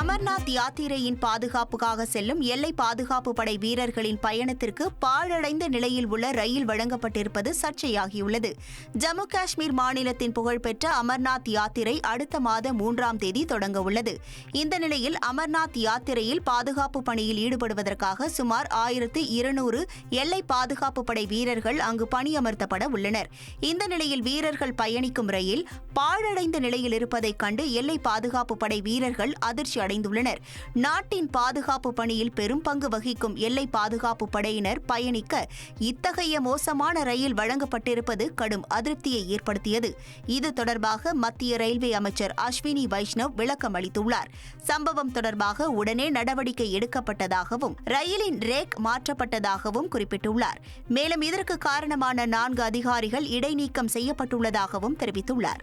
அமர்நாத் யாத்திரையின் பாதுகாப்புக்காக செல்லும் எல்லை பாதுகாப்பு படை வீரர்களின் பயணத்திற்கு பாழடைந்த நிலையில் உள்ள ரயில் வழங்கப்பட்டிருப்பது சர்ச்சையாகியுள்ளது. ஜம்மு காஷ்மீர் மாநிலத்தின் புகழ்பெற்ற அமர்நாத் யாத்திரை அடுத்த மாதம் மூன்றாம் தேதி தொடங்க உள்ளது. இந்த நிலையில் அமர்நாத் யாத்திரையில் பாதுகாப்பு பணியில் ஈடுபடுவதற்காக சுமார் ஆயிரத்து இருநூறு எல்லை பாதுகாப்பு படை வீரர்கள் அங்கு பணியமர்த்தப்பட உள்ளனர். இந்த நிலையில் வீரர்கள் பயணிக்கும் ரயில் பாழடைந்த நிலையில் இருப்பதைக் கண்டு எல்லை பாதுகாப்பு படை வீரர்கள் அதிர்ச்சி அடைந்துள்ளனர். நாட்டின் பாதுகாப்பு பணியில் பெரும் பங்கு வகிக்கும் எல்லை பாதுகாப்பு படையினர் பயணிக்க இத்தகைய மோசமான ரயில் வழங்கப்பட்டிருப்பது கடும் அதிருப்தியை ஏற்படுத்தியது. இது தொடர்பாக மத்திய ரயில்வே அமைச்சர் அஸ்வினி வைஷ்ணவ் விளக்கம் அளித்துள்ளார். சம்பவம் தொடர்பாக உடனே நடவடிக்கை எடுக்கப்பட்டதாகவும் ரயிலின் ரேக் மாற்றப்பட்டதாகவும் குறிப்பிட்டுள்ளார். மேலும் இதற்கு காரணமான நான்கு அதிகாரிகள் இடைநீக்கம் செய்யப்பட்டுள்ளதாகவும் தெரிவித்துள்ளார்.